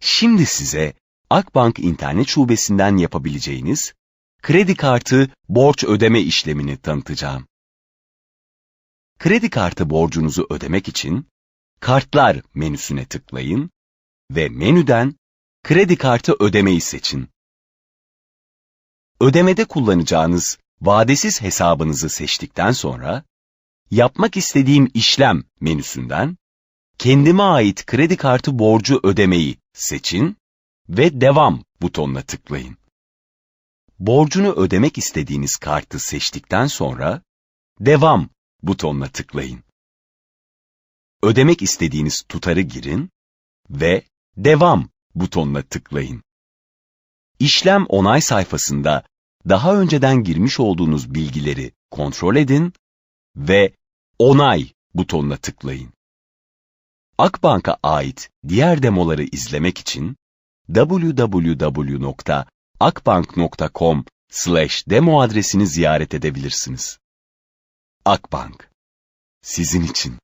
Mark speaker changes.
Speaker 1: Şimdi size Akbank internet şubesinden yapabileceğiniz kredi kartı borç ödeme işlemini tanıtacağım. Kredi kartı borcunuzu ödemek için Kartlar menüsüne tıklayın ve menüden Kredi kartı ödemeyi seçin. Ödemede kullanacağınız vadesiz hesabınızı seçtikten sonra Yapmak istediğim işlem menüsünden kendime ait kredi kartı borcu ödemeyi seçin ve devam butonuna tıklayın. Borcunu ödemek istediğiniz kartı seçtikten sonra devam butonuna tıklayın. Ödemek istediğiniz tutarı girin ve devam butonuna tıklayın. İşlem onay sayfasında daha önceden girmiş olduğunuz bilgileri kontrol edin ve onay butonuna tıklayın. Akbank'a ait diğer demoları izlemek için www.akbank.com demo adresini ziyaret edebilirsiniz. Akbank, sizin için.